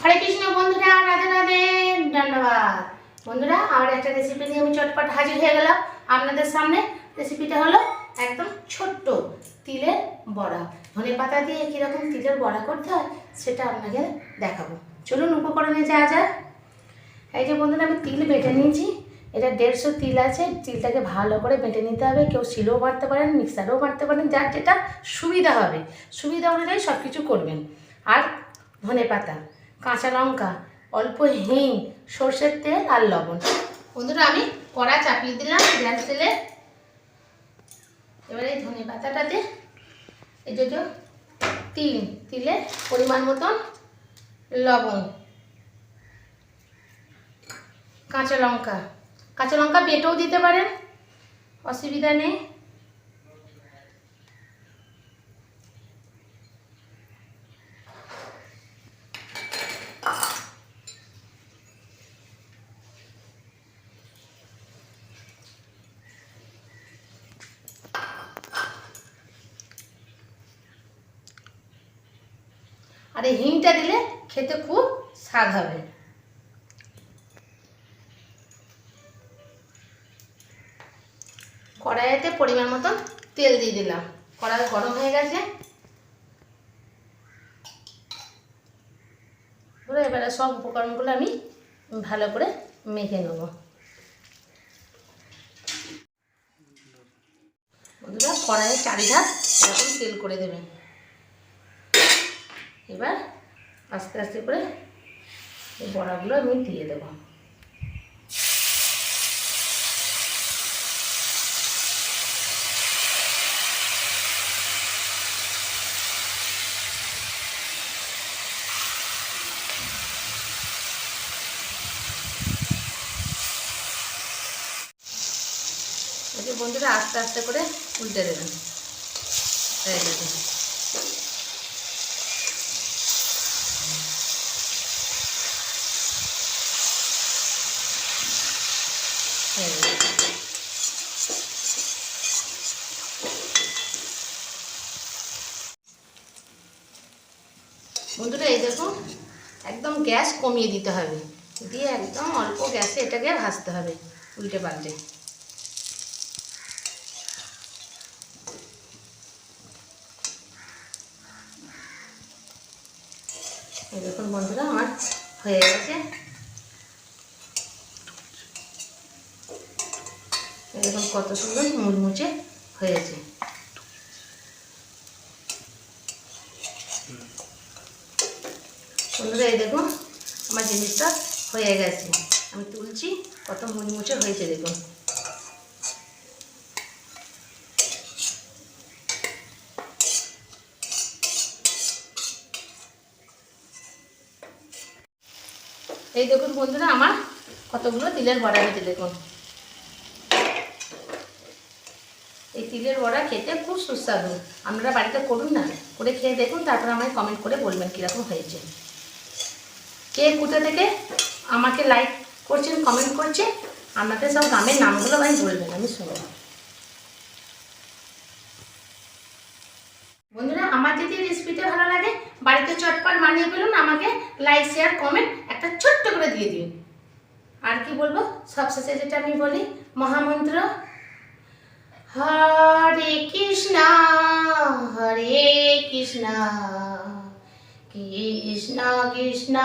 হরে কৃষ্ণ বন্ধুরা, রাধে রাধে, ধন্যবাদ। বন্ধুরা আর একটা রেসিপি নিয়ে আমি চটপট হাজির হয়ে গেলাম। আপনাদের সামনে রেসিপিটা হলো একদম ছোট্ট তিলের বড়া। ধনে পাতা দিয়ে কীরকম তিলের বড়া করতে হয়, সেটা আপনাকে দেখাবো। চলুন উপকরণে যা যায় এই যে বন্ধুরা, আমি তিল বেটে নিয়েছি। এটা দেড়শো তিল আছে। তিলটাকে ভালো করে বেটে নিতে হবে। কেউ শিলেও বাড়তে পারেন, মিক্সারেও বাড়তে পারেন, যার যেটা সুবিধা হবে। সুবিধা অনুযায়ী সব কিছু করবেন। আর ধনে পাতা। কাঁচা লঙ্কা, অল্প হিং, সর্ষের তেল আর লবণ। বন্ধুরা, আমি কড়া চাপিয়ে দিলাম, গ্যাস তেলে এবারে ধনে পাতাটাতে এই যে তিল, তিলে পরিমাণ মতন লবণ, কাঁচা লঙ্কা। কাঁচা লঙ্কা বেটেও দিতে পারেন, অসুবিধা নেই। আর এই হিংটা দিলে খেতে খুব স্বাদ হবে। কড়াইতে পরিমাণ মতন তেল দিয়ে দিলাম। কড়াই গরম হয়ে গেছে। এবারে সব উপকরণগুলো আমি ভালো করে মেখে নেব। বন্ধুরা কড়াইয়ের চারিধার এরকম তেল করে দেবেন। এবার আস্তে আস্তে করে এই বড়াগুলো আমি দিয়ে দেবো। বন্ধুরা, আস্তে আস্তে করে উল্টে দেবেন। বন্ধুরা, এই দেখুন একদম গ্যাস কমিয়ে দিতে হবে। দিয়ে একদম অল্প গ্যাসে এটাকে ভাজতে হবে, উল্টে পাল্টে। দেখুন বন্ধুরা, আমার হয়ে গেছে। দেখুন কত সুন্দর মুচমুচে হয়েছে। বন্ধুরা এই দেখুন, আমার জিনিসটা হয়ে গেছে। আমি তুলছি কত মুচমুচে হয়েছে, দেখুন। এই দেখুন বন্ধুরা, আমার কতগুলো তিলের বড়া হয়েছে, দেখুন। এই তিলের বড়া খেতে খুব সুস্বাদু। আপনারা বাড়িতে করুন না, করে খেয়ে দেখুন, তারপর আমায় কমেন্ট করে বলবেন কীরকম হয়েছে। কে কোথা থেকে আমাকে লাইক করছেন কমেন্ট করছে আপনাদের সব গ্রামের নামগুলো ভাই বলবেন আমি শুনব। বন্ধুরা, আমার যদি রেসিপিটা ভালো লাগে, বাড়িতে চটপট বানিয়ে ফেলুন, আমাকে লাইক শেয়ার কমেন্ট একটা ছোট্ট করে দিয়ে দিন। আর কি বলব, সবশেষে যেটা আমি বলি, মহামন্ত্র, হরে কৃষ্ণ হরে কৃষ্ণ। কৃষ্ণ কৃষ্ণ